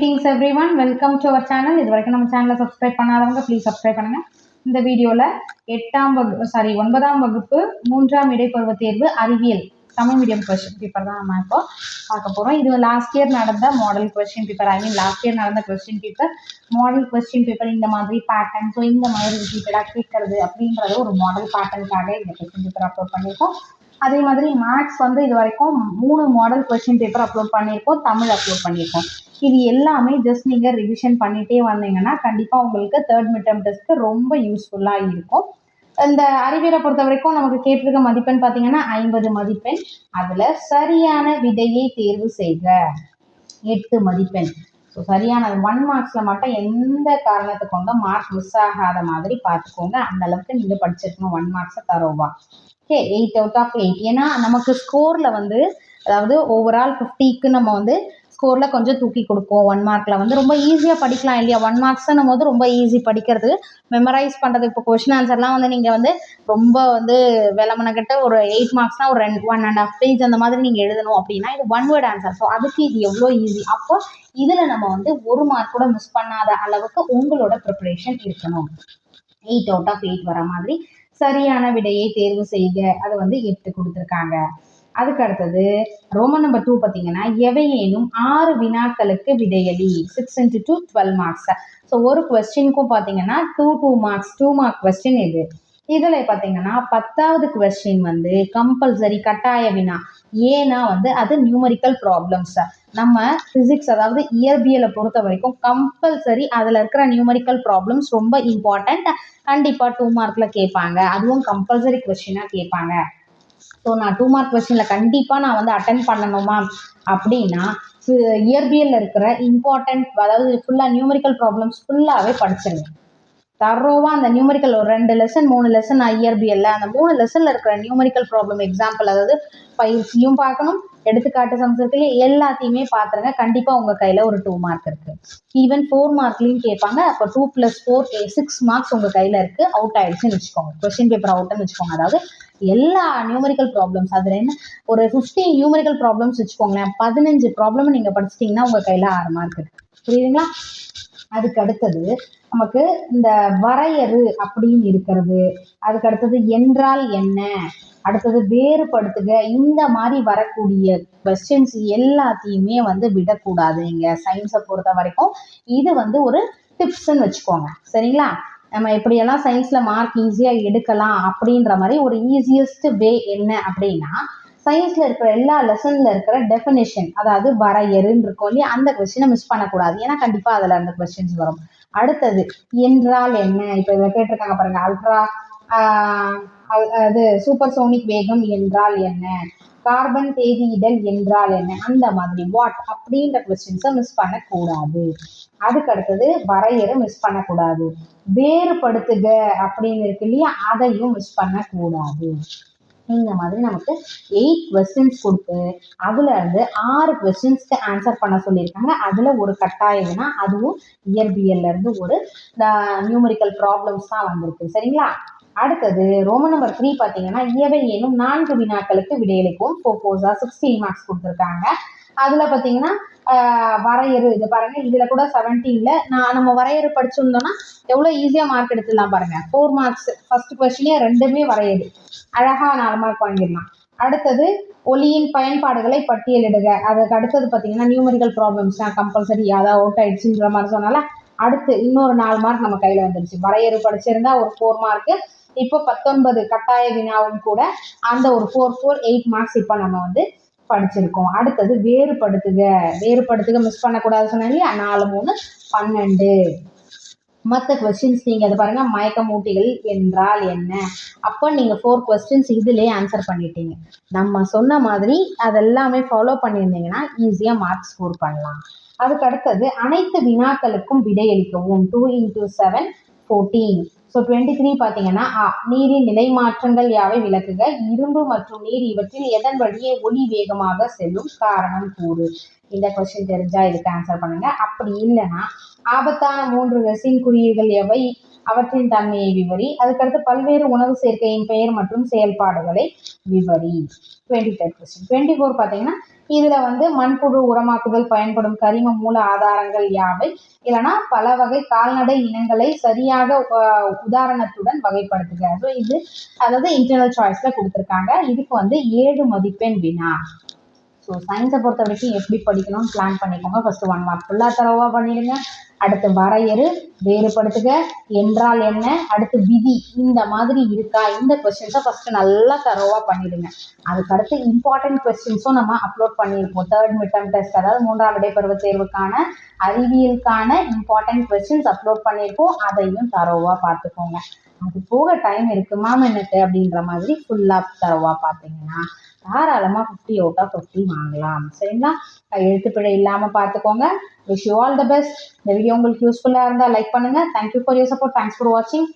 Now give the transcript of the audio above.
Greetings everyone welcome to our channel இது வரைக்கும் நம்ம சேனலை சப்ஸ்கிரைப் பண்ணாதவங்க ப்ளீஸ் சப்ஸ்கிரைப் பண்ணுங்க. இந்த வீடியோவில் எட்டாம் வகுப்பு சாரி ஒன்பதாம் வகுப்பு மூன்றாம் இடைப்பருவ தேர்வு அறிவியல் தமிழ் மீடியம் கொஸ்டின் பேப்பர் தான் நம்ம இப்போ பார்க்க போகிறோம் இது லாஸ்ட் இயர் நடந்த model question paper I mean last year நடந்த question paper model question paper இந்த மாதிரி பேட்டர்ன் ஸோ இந்த மாதிரி ரிப்பீட்டடாக கேட்கறது அப்படின்றது ஒரு மாடல் பேட்டர்னுக்காக இந்த கொஸ்டின் பேப்பர் அப்லோட் பண்ணியிருக்கோம். அதே மாதிரி மேக்ஸ் வந்து இது வரைக்கும் மூணு மாடல் கொஸ்டின் பேப்பர் அப்லோட் பண்ணியிருக்கோம் தமிழ் அப்லோட் பண்ணியிருக்கோம். இது எல்லாமே ஜஸ்ட் நீங்கள் ரிவிஷன் பண்ணிகிட்டே வந்தீங்கன்னா கண்டிப்பாக உங்களுக்கு தேர்ட் மிட்டம் டெஸ்ட்க்கு ரொம்ப யூஸ்ஃபுல்லாக இருக்கும். இந்த அறிவியலை பொறுத்த வரைக்கும் நமக்கு கேட்டிருக்க மதிப்பெண் பார்த்தீங்கன்னா ஐம்பது மதிப்பெண். அதில் சரியான விடையை தேர்வு செய்க. எட்டு மதிப்பெண். ஸோ சரியான ஒன் மார்க்ஸில் மட்டும் எந்த காரணத்தை கொண்டும் மார்க் மிஸ் ஆகாத மாதிரி பார்த்துக்கோங்க. அந்த அளவுக்கு நீங்கள் படிச்சிருக்கணும். ஒன் மார்க்ஸை தரோவா okay eight out of eight ஏன்னா நமக்கு ஸ்கோரில் வந்து அதாவது ஓவரால் ஃபிஃப்டிக்கு நம்ம வந்து ஸ்கோரில் கொஞ்சம் தூக்கி கொடுப்போம். ஒன் மார்க்கில் வந்து ரொம்ப ஈஸியாக படிக்கலாம் இல்லையா? ஒன் மார்க்ஸ்னும் போது ரொம்ப ஈஸி படிக்கிறது. மெமரைஸ் பண்ணுறது இப்போ கொஷின் ஆன்சர்லாம் வந்து நீங்கள் வந்து ரொம்ப வந்து விளம்பனக்கிட்ட ஒரு எயிட் மார்க்ஸ்னால் ஒரு ரெண்டு ஒன் அண்ட் ஹாஃப் பேஜ் அந்த மாதிரி நீங்கள் எழுதணும் அப்படின்னா இது ஒன் வேர்ட் ஆன்சர் ஸோ அதுக்கு இது எவ்வளோ ஈஸி அப்போ இதில் நம்ம வந்து ஒரு மார்க் கூட மிஸ் பண்ணாத அளவுக்கு உங்களோட ப்ரிப்பரேஷன் இருக்கணும். எயிட் அவுட் ஆஃப் எயிட் வர மாதிரி சரியான விடையை தேர்வு செய்க. அது வந்து எட்டு கொடுத்துருக்காங்க. அதுக்கு அடுத்தது ரோமன் நம்பர் டூ பார்த்தீங்கன்னா எவையேனும் ஆறு வினாக்களுக்கு விடையளி six into two twelve marks so ஒரு கொஸ்டினுக்கும் பார்த்தீங்கன்னா two two marks two mark question இது இதில் பார்த்தீங்கன்னா பத்தாவது கொஸ்டின் வந்து கம்பல்சரி கட்டாய வினா. ஏன்னா வந்து அது நியூமரிக்கல் ப்ராப்ளம்ஸ் நம்ம ஃபிசிக்ஸ் அதாவது இயற்பியலை பொறுத்த வரைக்கும் கம்பல்சரி அதில் இருக்கிற நியூமரிக்கல் ப்ராப்ளம்ஸ் ரொம்ப இம்பார்ட்டண்ட் கண்டிப்பாக டூ மார்க்கில் கேட்பாங்க. அதுவும் கம்பல்சரி கொஸ்டினாக கேட்பாங்க. ஸோ நான் டூ மார்க் கொஸ்டினில் கண்டிப்பாக நான் வந்து அட்டன் பண்ணணுமா? அப்படின்னா இயற்பியலில் இருக்கிற இம்பார்ட்டண்ட் அதாவது ஃபுல்லாக நியூமரிக்கல் ப்ராப்ளம்ஸ் ஃபுல்லாகவே படிச்சிருங்க. தரோவாக அந்த நியூமரிக்கல் ஒரு ரெண்டு லெசன் மூணு லெசன் ஐஆர்பிஎல்ல அந்த மூணு லெசனில் இருக்கிற நியூமரிக்கல் ப்ராப்ளம் எக்ஸாம்பிள் அதாவது பயிற்சியும் பார்க்கணும் எடுத்துக்காட்டு சம்சத்துல எல்லாத்தையுமே பார்த்துருங்க. கண்டிப்பாக உங்கள் கையில் ஒரு டூ மார்க் இருக்குது ஈவன் ஃபோர் மார்க்லையும் கேட்பாங்க. அப்போ two plus four six eh, marks உங்கள் கையில் இருக்குது அவுட் ஆயிடுச்சுன்னு வச்சுக்கோங்க. கொஸ்டின் பேப்பர் அவுட்னு வச்சுக்கோங்க. அதாவது எல்லா நியூமரிக்கல் ப்ராப்ளம்ஸ் அதில் என்ன ஒரு ஃபிஃப்டீன் நியூமரிக்கல் ப்ராப்ளம்ஸ் வச்சுக்கோங்களேன். பதினஞ்சு ப்ராப்ளம் நீங்கள் படிச்சிட்டிங்கன்னா உங்கள் கையில் ஆறு மார்க் இருக்குது புரியுதுங்களா? அதுக்கு அடுத்தது நமக்கு இந்த வரையறு அப்படின்னு இருக்கிறது. அதுக்கு அடுத்தது என்றால் என்ன? அடுத்தது வேறுபடுத்துக. இந்த மாதிரி வரக்கூடிய கொஸ்டின்ஸ் எல்லாத்தையுமே வந்து விடக்கூடாது நீங்கள் சயின்ஸை பொறுத்த வரைக்கும் இது வந்து ஒரு டிப்ஸ்ன்னு வச்சுக்கோங்க. சரிங்களா? நம்ம எப்படியெல்லாம் சயின்ஸில் மார்க் ஈஸியாக எடுக்கலாம் அப்படின்ற மாதிரி ஒரு ஈஸியஸ்ட் வே என்ன அப்படின்னா சயின்ஸில் இருக்கிற எல்லா லெசனில் இருக்கிற டெஃபினேஷன் அதாவது வரையறுன்னு இருக்கும் இல்லையா? அந்த கொஸ்டினை மிஸ் பண்ணக்கூடாது. ஏன்னா கண்டிப்பாக அதில் அந்த கொஸ்டின்ஸ் வரும். அடுத்தது என்றால் என்ன? இப்போ இதை கேட்டிருக்காங்க பாருங்க அல்ட்ரா அது சூப்பர் சோனிக் வேகம் என்றால் என்ன? கார்பன் தேதியிடல் என்றால் என்ன? அந்த மாதிரி வாட் அப்படின்ற கொஸ்டின்ஸை மிஸ் பண்ணக்கூடாது. அதுக்கு அடுத்தது வரையறை மிஸ் பண்ணக்கூடாது. வேறுபடுத்துக அப்படின்னு இருக்கு இல்லையா? அதையும் மிஸ் பண்ணக்கூடாது. இந்த மாதிரி நமக்கு எயிட் கொஸ்டின்ஸ் கொடுத்து அதுலேருந்து ஆறு கொஸ்டின்ஸ்க்கு ஆன்சர் பண்ண சொல்லியிருக்காங்க. அதில் ஒரு கட்டாயம்னா அதுவும் இயற்பியல்ல இருந்து ஒரு நியூமரிக்கல் ப்ராப்ளம்ஸ் தான் வந்திருக்கு. சரிங்களா? அடுத்தது ரோமன் நம்பர் த்ரீ பார்த்தீங்கன்னா இயவை எனும் நான்கு வினாக்களுக்கு விடையளிக்கும். ஃபோர்ஸா சிக்ஸ்டீன் மார்க்ஸ் கொடுத்துருக்காங்க. அதில் பார்த்தீங்கன்னா வரையறு. இது பாருங்க. இதில் கூட செவன்டீனில் நான் நம்ம வரையறு படிச்சிருந்தோம்னா எவ்வளோ ஈஸியாக மார்க் எடுத்துடலாம் பாருங்க. ஃபோர் மார்க்ஸ் ஃபர்ஸ்ட் கொஸ்டினே ரெண்டுமே வரையறு. அழகாக நாலு மார்க் வாங்கிடலாம். அடுத்தது ஒளியின் பயன்பாடுகளை பட்டியலிடுக. அதுக்கு அடுத்தது பார்த்தீங்கன்னா நியூமரிக்கல் ப்ராப்ளம்ஸ் தான் கம்பல்சரி அதாவது அவுட் ஆயிடுச்சுன்ற மாதிரி சொன்னால அடுத்து இன்னொரு நாலு மார்க் நம்ம கையில் வந்துடுச்சு வரையறு படிச்சிருந்தா ஒரு ஃபோர் மார்க்கு இப்போ பத்தொன்பது கட்டாய வினாவும் கூட அந்த ஒரு ஃபோர் ஃபோர் எயிட் மார்க்ஸ் இப்போ நம்ம வந்து படிச்சிருக்கோம். அடுத்தது வேறுபடுத்துக. வேறுபடுத்துக மிஸ் பண்ணக்கூடாது சொன்னேன் இல்லையா? நாலு மூணு பன்னெண்டு. மற்ற கொஸ்டின்ஸ் நீங்கள் அதை பாருங்கள் மயக்கமூட்டிகள் என்றால் என்ன? அப்போ நீங்கள் ஃபோர் கொஸ்டின்ஸ் இதிலே ஆன்சர் பண்ணிட்டீங்க. நம்ம சொன்ன மாதிரி அதெல்லாமே ஃபாலோ பண்ணியிருந்தீங்கன்னா ஈஸியாக மார்க் ஸ்கோர் பண்ணலாம். அதுக்கு அடுத்தது அனைத்து வினாக்களுக்கும் விடையளிக்கவும் two into seven fourteen so twenty three பார்த்தீங்கன்னா ஆ நீரின் நிலை மாற்றங்கள் யாவை விளக்குக? இரும்பு மற்றும் நீர் இவற்றில் எதன் வழியே ஒளி வேகமாக செல்லும் காரணம் கூறு. இந்த கொஸ்டின் தெரிஞ்சா இதுக்கு ஆன்சர் பண்ணுங்க. அப்படி இல்லைன்னா ஆபத்தான மூன்று ரெசின் குறியீடுகள் எவை? அவற்றின் தன்மையை விவரி. அதுக்கடுத்து பல்வேறு உணவு சேர்க்கையின் பெயர் மற்றும் செயல்பாடுகளை விவரி. Twenty third question twenty four பார்த்தீங்கன்னா இதில் வந்து மண்புழு உரமாக்குதல் பயன்படும் கரிம மூல ஆதாரங்கள் யாவை? இல்லைன்னா பல வகை கால்நடை இனங்களை சரியாக உதாரணத்துடன் வகைப்படுத்துக. ஸோ இது அதாவது இன்டர்னல் சாய்ஸில் கொடுத்துருக்காங்க. இதுக்கு வந்து ஏழு மதிப்பெண் வினா. ஸோ சயின்ஸை பொறுத்த வரைக்கும் எப்படி படிக்கணும்னு பிளான் பண்ணிக்கோங்க. ஃபர்ஸ்ட் ஒன் மார்க் ஃபுல்லாக தரவாக பண்ணிடுங்க. அடுத்து வரையறு வேறுபடுத்துக. என்றால் என்ன? அடுத்து விதி. இந்த மாதிரி இருக்கா? இந்த கொஸ்டின்ஸை ஃபஸ்ட்டு நல்லா தரவாக பண்ணிடுங்க. அதுக்கடுத்து இம்பார்ட்டன்ட் கொஸ்டின்ஸும் நம்ம அப்லோட் பண்ணியிருப்போம். தேர்ட் மிட்டம் டெஸ்ட் அதாவது மூன்றாம் இடைப்பருவ தேர்வுக்கான அறிவியலுக்கான இம்பார்ட்டன்ட் கொஸ்டின்ஸ் அப்லோட் பண்ணியிருக்கோம் அதையும் தரவாக பார்த்துக்கோங்க. அது போக டைம் இருக்குமா மேம் எனக்கு அப்படின்ற மாதிரி ஃபுல்லாக தரவாக பார்த்தீங்கன்னா தாராளமாக ஃபிஃப்டி அவுட் ஆஃப் ஃபிஃப்டி வாங்கலாம். சரிங்களா? எழுத்துப்பிழை இல்லாமல் பார்த்துக்கோங்க wish you all the best இந்த வீடியோ உங்களுக்கு யூஸ்ஃபுல்லாக இருந்தால் லைக் பண்ணுங்கள் thank you for your support thanks for வாட்சிங்